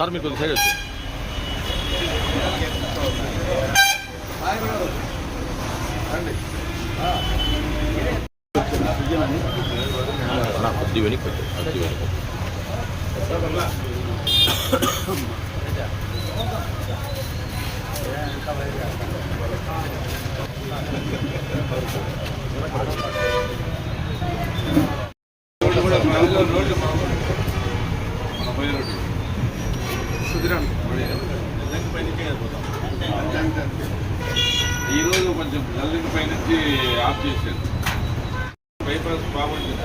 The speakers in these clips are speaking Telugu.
సార్ సార్ మీరు కొద్ది సైడ్ వచ్చి అన్నా, కొద్ది వెనక్కి పెట్టు కొద్ది వెనక్కి ఈ రోజు కొంచెం నల్లిని పై నుంచి ఆఫ్ చేశాను పేపర్స్ బాగుంటుంది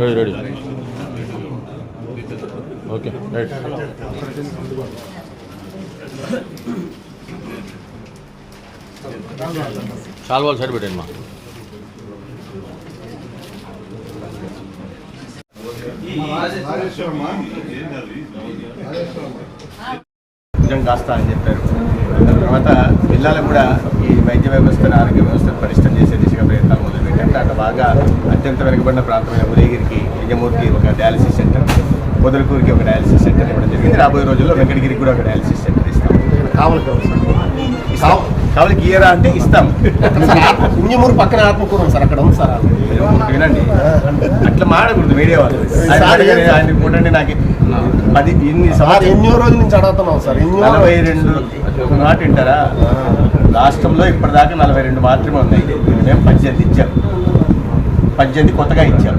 రెడీ రెడీ Okay right. చాలు సైడ్ పెట్టండి మా కాస్త అని చెప్పారు. దాని తర్వాత జిల్లాలో కూడా ఈ వైద్య వ్యవస్థను ఆరోగ్య వ్యవస్థను పరిష్టం చేసే దిశగా ప్రయత్నాలు మొదలుపెట్టారు. దాంట్లో బాగా అత్యంత వెనుకబడిన ప్రాంతమైన ఉదయగిరికి విజయమూర్తి ఒక డయాలసిస్ సెంటర్ పొదలకూరికి ఒక డయాలసిస్ సెంటర్ ఇవ్వడం జరిగింది. రాబోయే రోజుల్లో వెంకటగిరికి కూడా ఒక డయాలసిస్ సెంటర్ ఇస్తాం. ఇస్తాం. కావాలి. గీయరా అంటే ఇస్తాం. ఇంజమూరు పక్కన ఆత్మకూరం సార్ అక్కడ ఉంది సార్ వినండి. అట్లా మాడకూడదు మీడియా వాళ్ళు. ఆయన చూడండి నాకు. పది ఇన్ని సార్ ఎన్నో రోజుల నుంచి అడుగుతున్నాం సార్ నలభై రెండు మాట వింటారా? రాష్ట్రంలో ఇప్పటిదాకా నలభై రెండు మాత్రమే ఉన్నాయి. మేము పద్దెనిమిది ఇచ్చాం. పద్దెనిమిది కొత్తగా ఇచ్చాం.